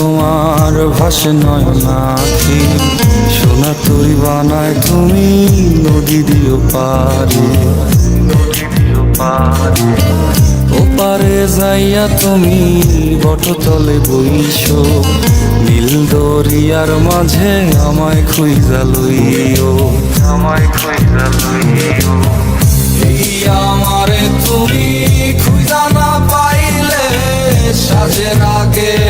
তোমার ভাসে নয়নাখি সোনা তুই বানায় তুমি নদী দিও পারে। ওপারে যাইয়া তুমি বটতলে বইছো। নীল দরিয়ার মাঝে আমায় খুঁজা লইও। আমায় খুঁজা লইও। আমারে তুমি খুঁজা না পাইলে সাজের আগে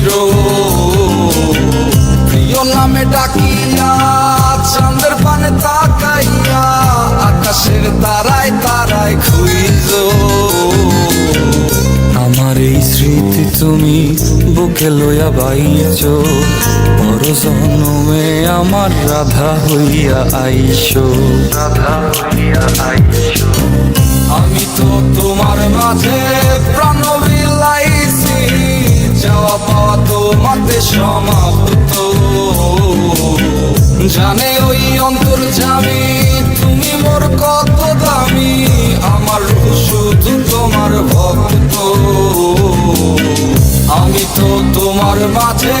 হইল প্রিয় নামে ডাকিয়া, চাঁদের পানে তাকাইয়া, আকাশের তারায় তারায় খুইজ আমার এই স্মৃতি তুমি বুকে লইয়া বাইছ বড় জন্মে আমার রাধা হইয়া আইসো রাধা হইয়া আইসো তোমাতে সমাপ্ত। জানে ওই অন্তর জামি তুমি মোর কত দামি। আমার শুধু তোমার ভক্ত। আমি তো তোমার মাঝে